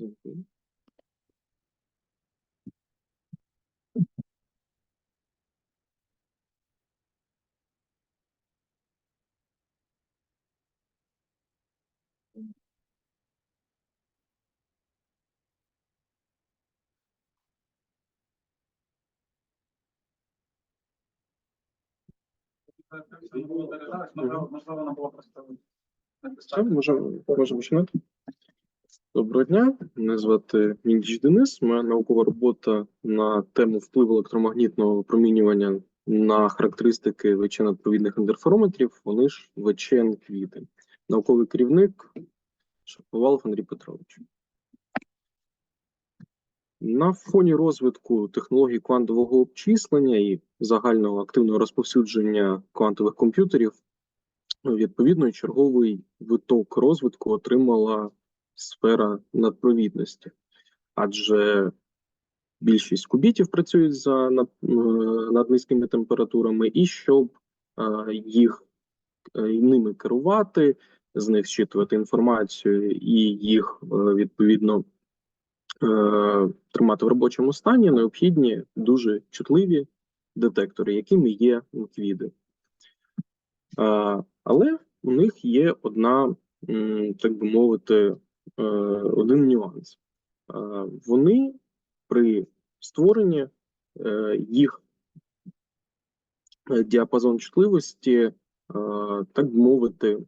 Просто Все. Доброго дня, мене звати Міндіч Денис. Моя наукова робота на тему впливу електромагнітного випромінювання на характеристики ВЧ-надпровідних інтерферометрів, вони ж ВЧН квіти. Науковий керівник Шаповалов Андрій Петрович. На фоні розвитку технологій квантового обчислення і загального активного розповсюдження квантових комп'ютерів, відповідно, черговий виток розвитку отримала сфера надпровідності, адже більшість кубітів працюють за над, е, над низькими температурами, і щоб е, їх е, ними керувати, з них зчитувати інформацію і їх відповідно тримати в робочому стані, необхідні дуже чутливі детектори, якими є квіди. Але у них є одна, так би мовити, один нюанс. Е, Вони при створенні е, їх е, діапазон чутливості, е, так би мовити,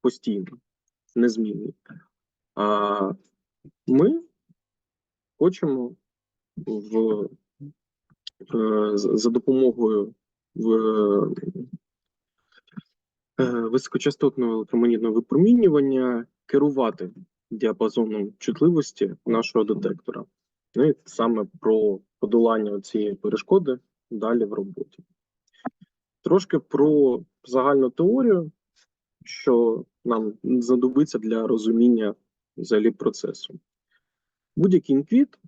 постійно, незмінний. Ми хочемо в, е, за допомогою в, е, високочастотного електромагнітного випромінювання керувати діапазоном чутливості нашого детектора. Ну і саме про подолання цієї перешкоди далі в роботі. Трошки про загальну теорію, що нам знадобиться для розуміння взагалі процесу. Будь-який інквіт е,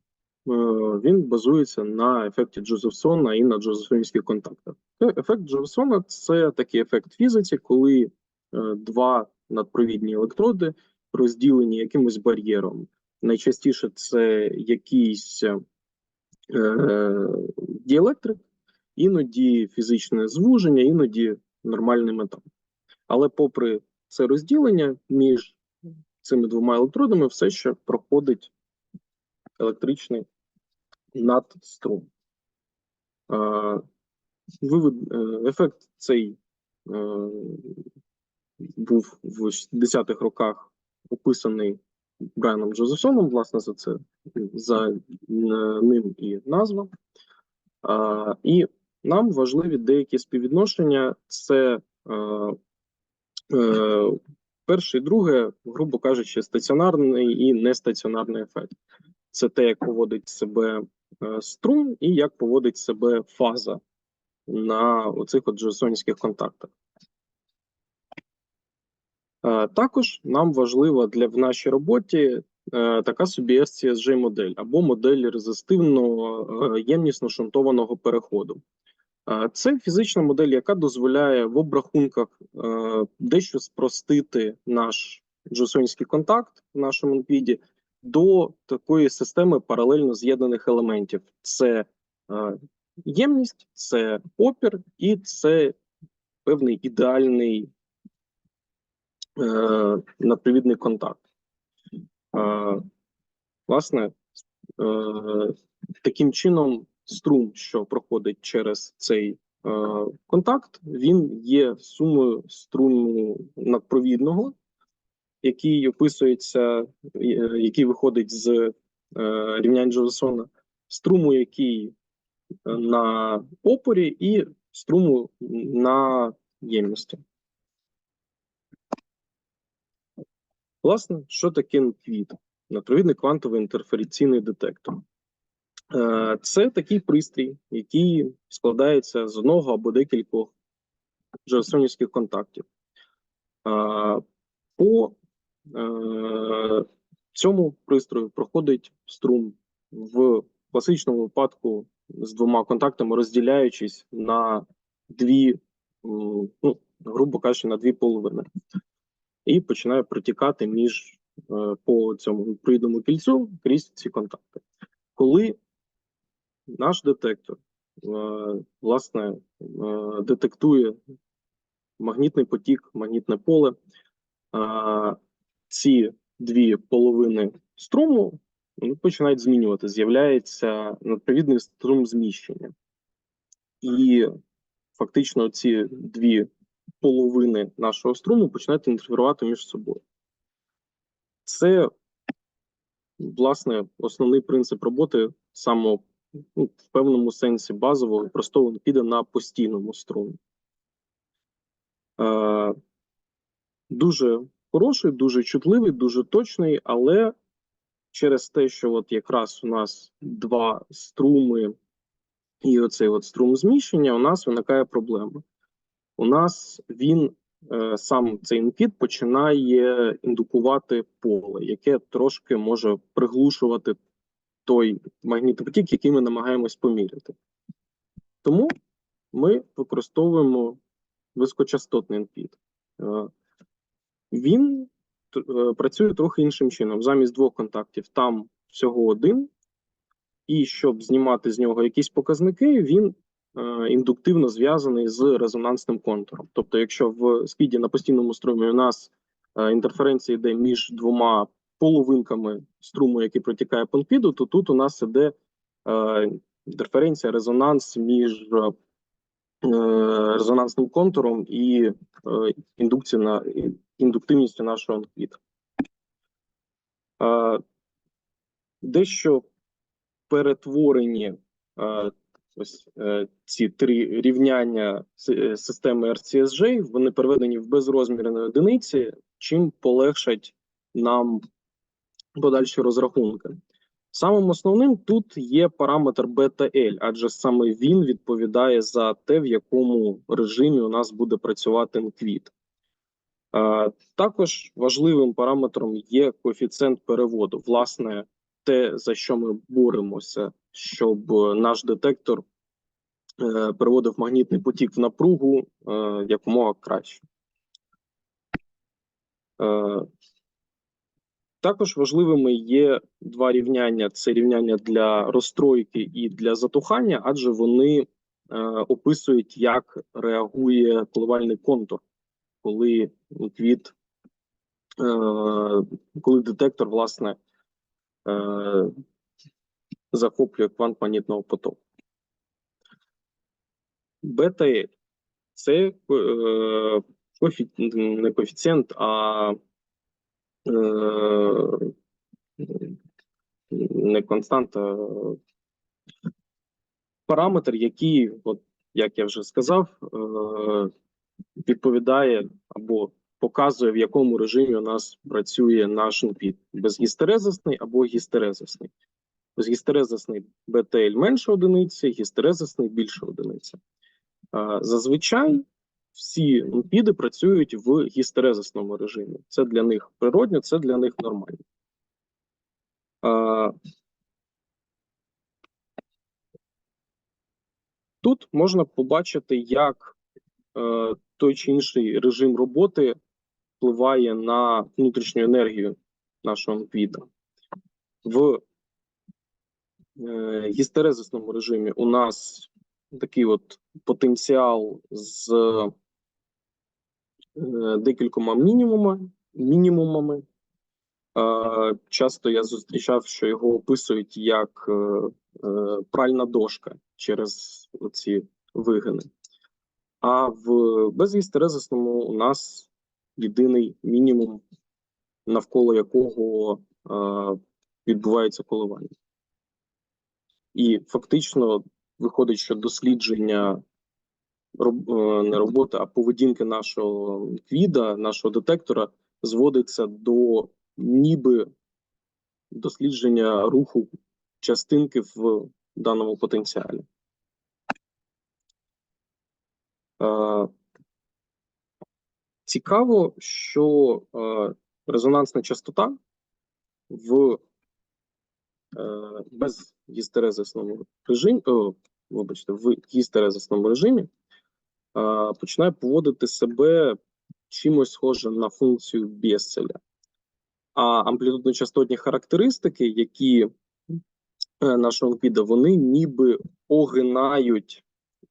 він базується на ефекті Джозефсона і на джозефсонівських контактах. Е, Ефект Джозефсона це такий ефект фізиці, коли е, два надпровідні електроди розділені якимось бар'єром. Найчастіше це якийсь е, діелектрик, іноді фізичне звуження, іноді нормальний метал. Але попри це розділення між цими двома електродами все ще проходить електричний надструм. Е, е, Ефект цей е, був в 60-х роках описаний Брайаном Джозефсоном, власне, за це за е, ним і назва. А, і нам важливі деякі співвідношення: це е, е, перше і друге, грубо кажучи, стаціонарний і нестаціонарний ефект. Це те, як поводить себе е, струм і як поводить себе фаза на оцих от джозефсонівських контактах. Е, Також нам важлива для в нашій роботі е, така собі SCSJ модель або модель резистивного е, ємнісно шунтованого переходу. Це фізична модель, яка дозволяє в обрахунках дещо спростити наш джосонський контакт в нашому інквіді до такої системи паралельно з'єднаних елементів: це ємність, це опір і це певний ідеальний е, надпровідний контакт. Е, власне, е, таким чином, струм, що проходить через цей е, контакт, він є сумою струму надпровідного, який описується, який виходить з рівнянь Джозефсона, струму, який на опорі, і струму на ємності. Власне, що таке NQID? Надпровідний квантовий інтерференційний детектор. Е, Це такий пристрій, який складається з одного або декількох джерсонівських контактів. Е, По е, цьому пристрою проходить струм в класичному випадку з двома контактами, розділяючись на дві, ну, грубо кажучи, на дві половини і починає протікати між е, по цьому провідному кільцю крізь ці контакти. Коли наш детектор е, власне е, детектує магнітний потік, магнітне поле, ці дві половини струму починають змінювати. З'являється відповідний струм зміщення. І фактично ці дві половини нашого струму починають інтерферувати між собою. Це, власне, основний принцип роботи само ну, в певному сенсі базово і просто піде на постійному струмі. Е, дуже хороший, дуже чутливий, дуже точний, але через те, що от якраз у нас два струми і оцей от струм зміщення, у нас виникає проблема. У нас він е, сам цей інпіт починає індукувати поле, яке трошки може приглушувати той магнітний потік, який ми намагаємось поміряти. Тому ми використовуємо високочастотний інпіт. Е, він е, працює трохи іншим чином. Замість двох контактів там всього один, і щоб знімати з нього якісь показники, він індуктивно зв'язаний з резонансним контуром. Тобто, якщо в спіді на постійному струмі у нас е, інтерференція йде між двома половинками струму, який протікає по то тут у нас іде е, інтерференція, резонанс між е, резонансним контуром і е, на індуктивністю нашого нпіда. Е, дещо перетворені е, ось е, ці три рівняння е, системи RCSJ, вони переведені в безрозмірні одиниці, чим полегшать нам подальші розрахунки. Самим основним тут є параметр бета-L, адже саме він відповідає за те, в якому режимі у нас буде працювати нквіт. Е, Також важливим параметром є коефіцієнт переводу. Власне, те, за що ми боремося, щоб е, наш детектор е, переводив магнітний потік в напругу е, якомога краще. Також важливими є два рівняння: це рівняння для розстройки і для затухання, адже вони описують, як реагує коливальний контур, коли е, коли детектор, власне, захоплює квант магнітного потоку. Бета це е, коефі... не коефіцієнт, а е, не константа, параметр, який, от, як я вже сказав, е, відповідає або показує, в якому режимі у нас працює наш NPID. безгістерезисний або гістерезисний. Безгістерезисний BTL менше одиниці, гістерезисний більше одиниці. Зазвичай всі NPID працюють в гістерезисному режимі. Це для них природньо, це для них нормально. Тут можна побачити, як е, той чи інший режим роботи впливає на внутрішню енергію нашого NPID. В гістерезисному режимі у нас такий от потенціал з е, декількома мінімумами. мінімумами. Е, часто я зустрічав, що його описують як е, е, пральна дошка через ці вигини. А в безгістерезисному у нас єдиний мінімум, навколо якого е, відбувається коливання. І фактично виходить, що дослідження е, не роботи, а поведінки нашого квіда, нашого детектора зводиться до ніби дослідження руху частинки в даному потенціалі. Е, Цікаво, що е, резонансна частота в е, безгістерезисному режимі, о, вибачте, в гістерезисному режимі починає поводити себе чимось схожим на функцію Бєсселя. А амплітудно-частотні характеристики, які е, нашого піда, вони ніби огинають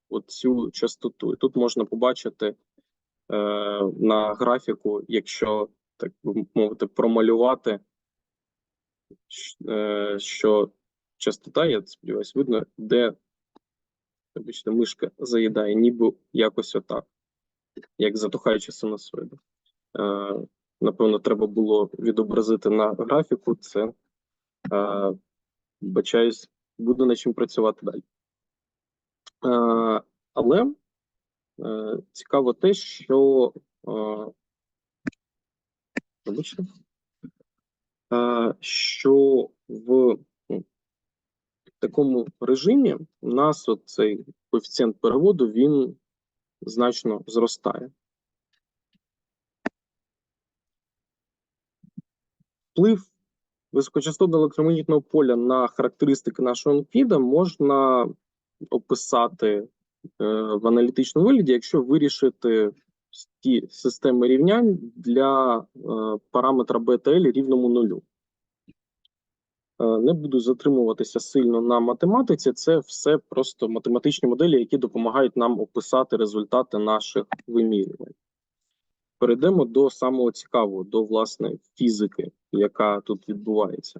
оцю частоту. І тут можна побачити е, на графіку, якщо так би мовити, промалювати, що частота, я сподіваюся, видно, де вибачте, мишка заїдає, ніби якось отак, як затухаючи синусоїди. Е, напевно, треба було відобразити на графіку це. Е, бачаюсь, буду над чим працювати далі. Е, але е, цікаво те, що е, вибачте, е, що в ну, такому режимі у нас цей коефіцієнт переводу він значно зростає. Вплив високочастотного електромагнітного поля на характеристики нашого NPID можна описати е, в аналітичному вигляді, якщо вирішити ті системи рівнянь для е, параметра BTL рівному нулю. Е, Не буду затримуватися сильно на математиці. Це все просто математичні моделі, які допомагають нам описати результати наших вимірювань. Перейдемо до самого цікавого, до власне фізики, яка тут відбувається.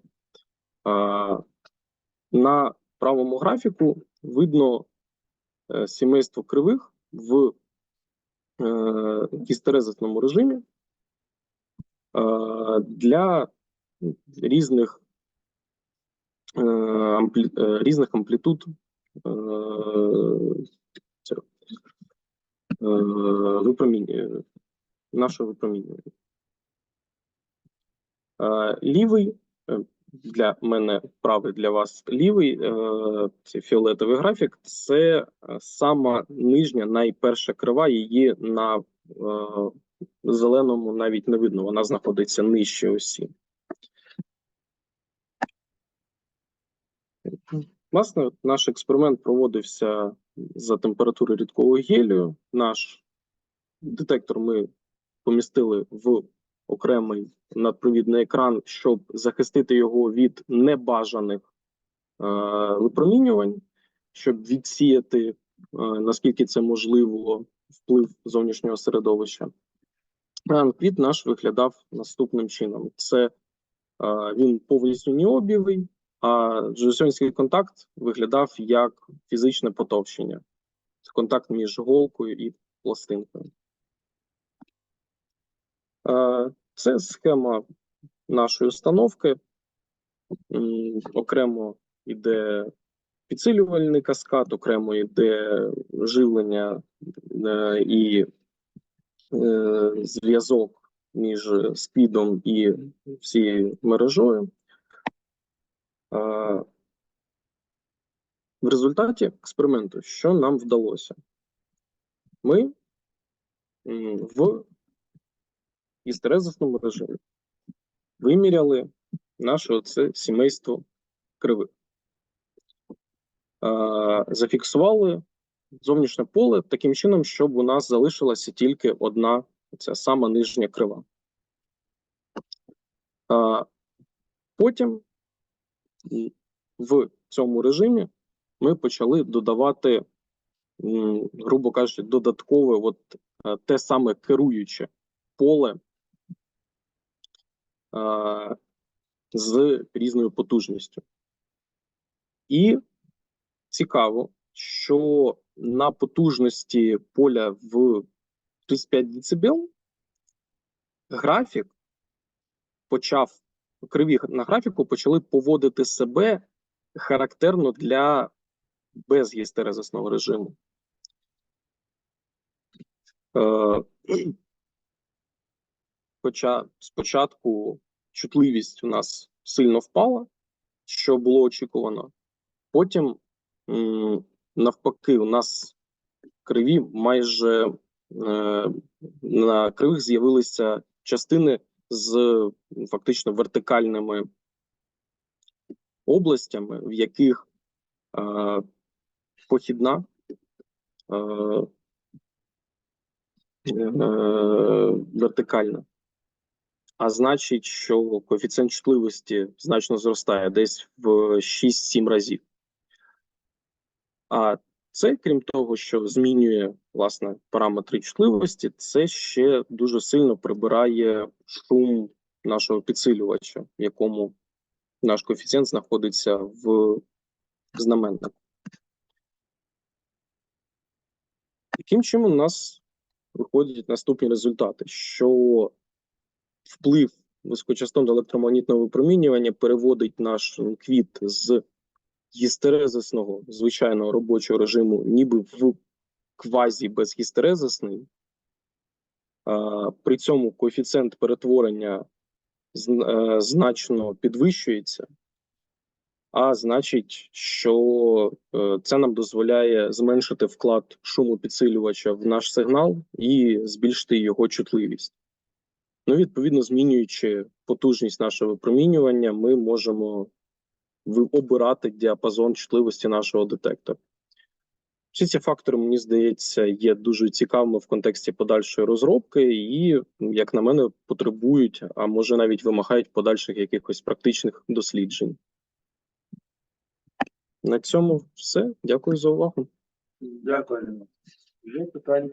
А, На правому графіку видно е, сімейство кривих в е, гістерезисному режимі е, для різних, е, амплі, е, різних амплітуд е, е, випромінювання, нашого випромінювання. Е, Лівий е, для мене правий для вас лівий. е, Цей фіолетовий графік. Це е, сама нижня, найперша крива. Її на е, зеленому навіть не видно. Вона знаходиться нижче осі. Власне, наш експеримент проводився за температури рідкого гелію. Наш детектор ми помістили в окремий надпровідний екран, щоб захистити його від небажаних е, випромінювань, щоб відсіяти, е, наскільки це можливо, вплив зовнішнього середовища. Анквіт наш виглядав наступним чином: це е, він повністю ніобівий, а джойсонський контакт виглядав як фізичне потовщення. Це контакт між голкою і пластинкою. Е, Це схема нашої установки. Окремо йде підсилювальний каскад, окремо йде живлення е, і е, зв'язок між спідом і всією мережою. В результаті експерименту, що нам вдалося? Ми м, в істерезисному режимі виміряли наше оце сімейство кривих. Зафіксували зовнішнє поле таким чином, щоб у нас залишилася тільки одна ця сама нижня крива. Потім в цьому режимі ми почали додавати, грубо кажучи, додаткове от, е, те саме керуюче поле з різною потужністю. І цікаво, що на потужності поля в 35 дБ графік почав криві на графіку почали поводити себе характерно для безгістерезисного режиму. Е, Хоча спочатку чутливість у нас сильно впала, що було очікувано. Потім, навпаки, у нас криві майже е, на кривих з'явилися частини з фактично вертикальними областями, в яких е, похідна е, е, вертикальна а значить, що коефіцієнт чутливості значно зростає десь в 6-7 разів. А це, крім того, що змінює власне параметри чутливості, це ще дуже сильно прибирає шум нашого підсилювача, в якому наш коефіцієнт знаходиться в знаменнику. Таким чином, у нас виходять наступні результати, що вплив високочастотного електромагнітного випромінювання переводить наш квіт з гістерезисного звичайного робочого режиму, ніби в квазі безгістерезисний. При цьому коефіцієнт перетворення е, значно підвищується, а значить, що е, це нам дозволяє зменшити вклад шуму підсилювача в наш сигнал і збільшити його чутливість. Ну, відповідно, змінюючи потужність нашого випромінювання, ми можемо обирати діапазон чутливості нашого детектора. Всі ці фактори, мені здається, є дуже цікавими в контексті подальшої розробки, і, як на мене, потребують, а може навіть вимагають подальших якихось практичних досліджень. На цьому все. Дякую за увагу. Дякую. Є питання?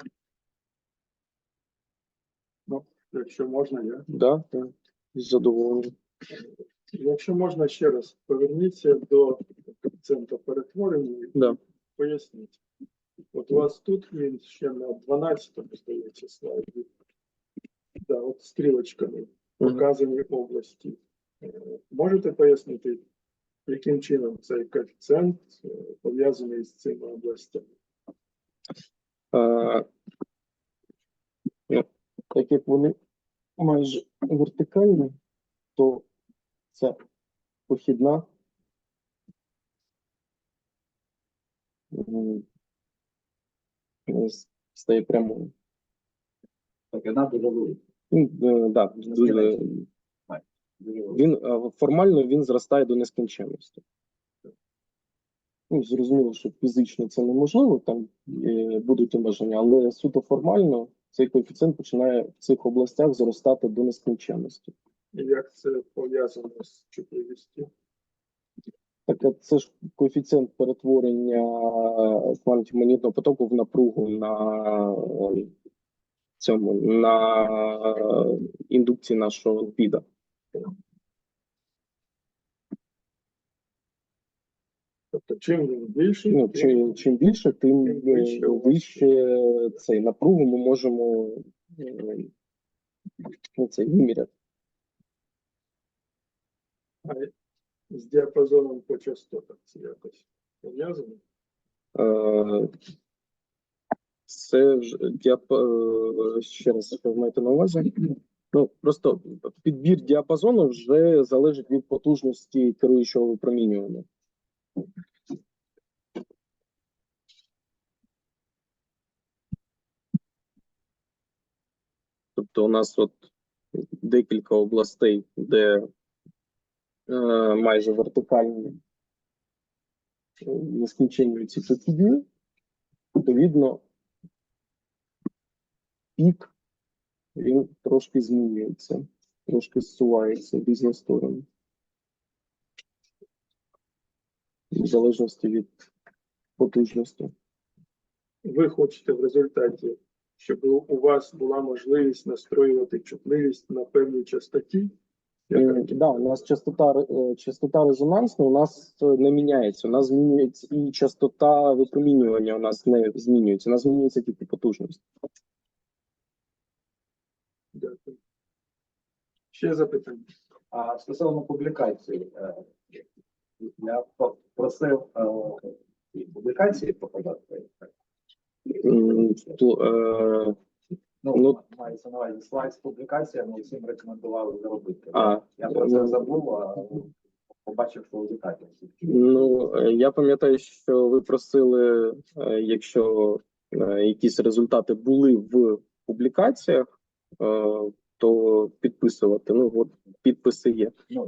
Якщо можна, я. Да, да, з задоволенням. Якщо можна ще раз, поверніться до коефіцієнта перетворення і Да. поясніть. От у вас тут він ще на 12-му, здається, слайді. Да, от стрілочками Мгм. вказані області. Е, Можете пояснити, яким чином цей коефіцієнт е, пов'язаний з цими областями? Е, ну, Так як вони майже вертикальні, то це похідна. стає прямою. Так, вона дуже велика. Ну, е, дуже, Дуже він е, формально він зростає до нескінченності. Ну, зрозуміло, що фізично це неможливо, там е, будуть обмеження, але суто формально цей коефіцієнт починає в цих областях зростати до нескінченності. І як це пов'язано з чутливістю? Так, це ж коефіцієнт перетворення магнітного потоку в напругу на цьому на індукції нашого піда. Тобто, чим він більший, Ну, чим, чим більше, тим Тим е, вище цей напругу ми можемо е, ну, це виміряти. з діапазоном по частотах це якось пов'язано. Е, Це вже діап... е, ще раз ви маєте на увазі. Ну просто підбір діапазону вже залежить від потужності керуючого випромінювання. Тобто у нас от декілька областей, де е, майже вертикальні нескінченні ці похідні, відповідно, пік він трошки змінюється, трошки зсувається в різні сторони. В залежності від потужності. Ви хочете в результаті, щоб у вас була можливість настроювати чутливість на певній частоті. Е, Да, у нас частота е, частота резонансна у нас е, не міняється. У нас змінюється і частота випромінювання у нас не змінюється. У нас змінюється тільки потужність. Дякую. Ще запитання. А стосовно публікації, я просив ці публікації показати. То, е, Ну, Ну- мається на увазі слайд з публікаціями, всім рекомендували зробити. А, я про це забув, а побачив, що публікації. Ну, е, я пам'ятаю, що ви просили, е, якщо е, якісь результати були в публікаціях, е, то підписувати. Ну, от підписи є. Ну,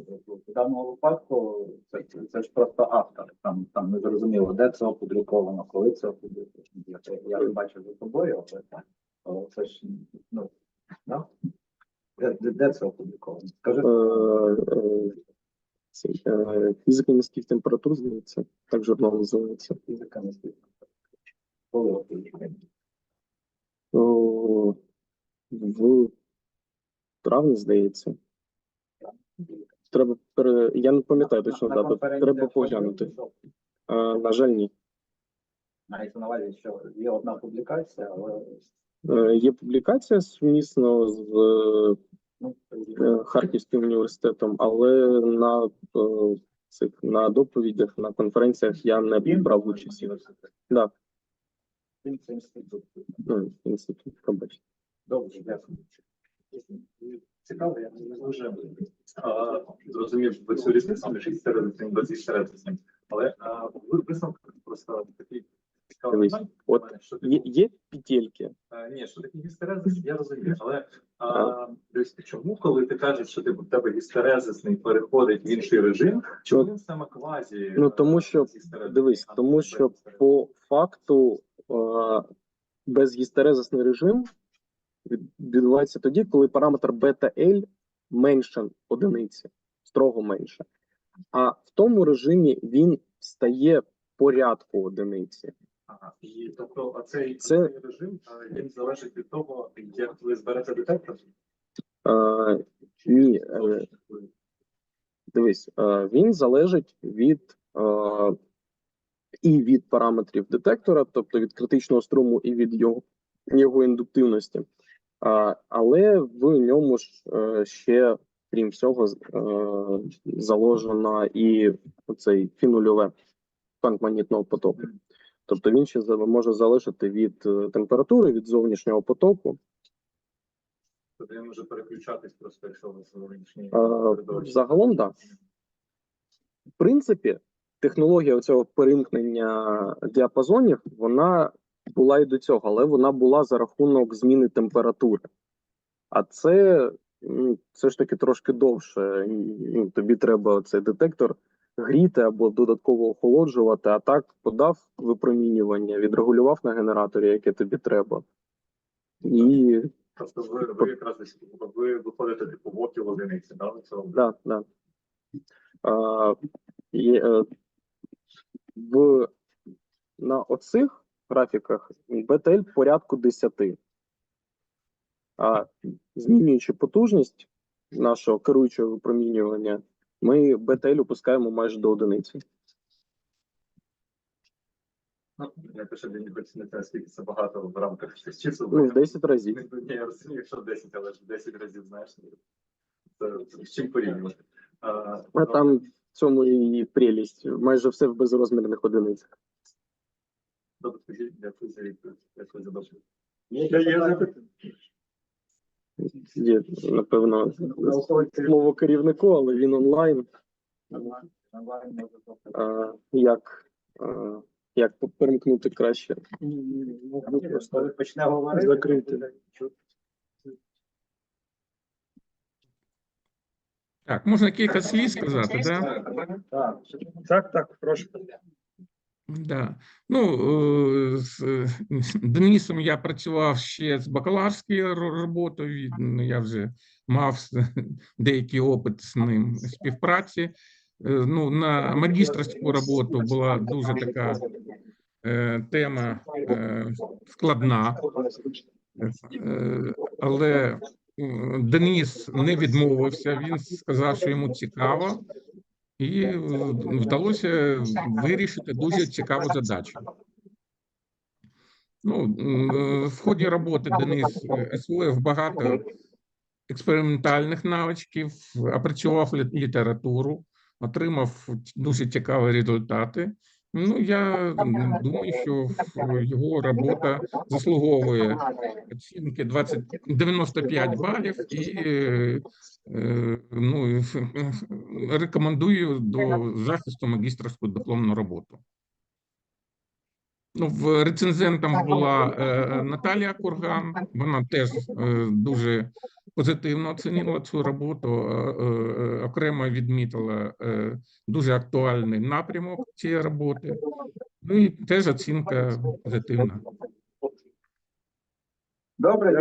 в даному випадку це, це ж просто автор. Там, там не зрозуміло, де це опубліковано, коли це опубліковано. Я, я бачив за тобою, але так. Але це ж ну, да? Де, де, де це опубліковано? Скажи, Е, е, е, Фізика низьких температур, здається, так журнал називається. фізика не світу. Коли опубліковано? В травні, здається. Треба пере... Я не пам'ятаю точно дату. Треба поглянути. Е, На жаль, ні. Мається на увазі, що є одна публікація, але Е, Є публікація сумісно з ну, е, Харківським університетом, але на е, цих на доповідях на конференціях я не брав участь. Да, інститут. ну, інститут, пробачте. Добре, дякую. Цікаво, я не дуже Зрозумів цю різницю між істеричним і безістеричним. Але ви висновок просто такий цікавий от що Є, є петельки. ні, що таке гістерезис, я розумію. Але а, дивись, чому, коли ти кажеш, що ти в тебе гістерезисний переходить в інший режим, чому він саме квазі? Ну, тому що, Дивись, тому що по факту е, безгістерезисний режим відбувається тоді, коли параметр бета L менше одиниці, строго менше. А в тому режимі він стає порядку одиниці. Ага. І, тобто, а цей, Це- режим він залежить від того, як ви зберете детектор? Е, ні, е, дивись, е, він залежить від е, і від параметрів детектора, тобто від критичного струму, і від його, його індуктивності. А, але в ньому ж е, ще, крім всього, е, заложено і цей фінульове магнітного потоку. Тобто він ще може залежати від е, температури, від зовнішнього потоку. Тобто він може переключатись просто, якщо ви зовнішній Загалом, так. В принципі, технологія цього перемкнення діапазонів вона була і до цього, але вона була за рахунок зміни температури. А це, ну, це ж таки трошки довше. Ну, тобі треба цей детектор гріти або додатково охолоджувати, а так подав випромінювання, відрегулював на генераторі, яке тобі треба. І Тобто ви, ви якраз ви виходите типу в окіл одиниці, да? в? Да, да. А, і, е, в, на оцих графіках BTL порядку 10. А змінюючи потужність нашого керуючого випромінювання, ми BTL опускаємо майже до одиниці. Ну, я пишу для них оцінити, наскільки це багато в рамках чисел. Ну, в 10 разів. Ні, я розумію, якщо 10, але ж 10 разів, знаєш, це з чим порівнювати. А, А там в цьому і прелість. Майже все в безрозмірних одиницях. Добре, скажіть, дякую за відповідь, дякую за бачення. Ще є запитання? Є, напевно, слово керівнику, але він онлайн. онлайн онлайн може. А, як, а, як перемкнути краще. Ну, Коли почне говорити, Закрити. буде чути. Так, можна кілька слів сказати. Так, Так, так, прошу. Да. Ну, з е, Денисом я працював ще з бакалаврською роботою. Я вже мав деякий опит з ним співпраці. Е, Ну, на магістерську роботу була дуже така е, тема е, складна, Е, але Денис не відмовився. Він сказав, що йому цікаво, і вдалося вирішити дуже цікаву задачу. Ну, е, в ході роботи Денис е, освоїв багато експериментальних навичків, опрацював літературу, отримав дуже цікаві результати. Ну, я думаю, що його робота заслуговує оцінки 20, 95 балів і е, е, ну, рекомендую до захисту магістерську дипломну роботу. Ну, в рецензентом була е, Наталія Курган. Вона теж е, дуже позитивно оцінила цю роботу. е, е, окремо відмітила е, дуже актуальний напрямок цієї роботи. Ну і теж оцінка позитивна. Добре,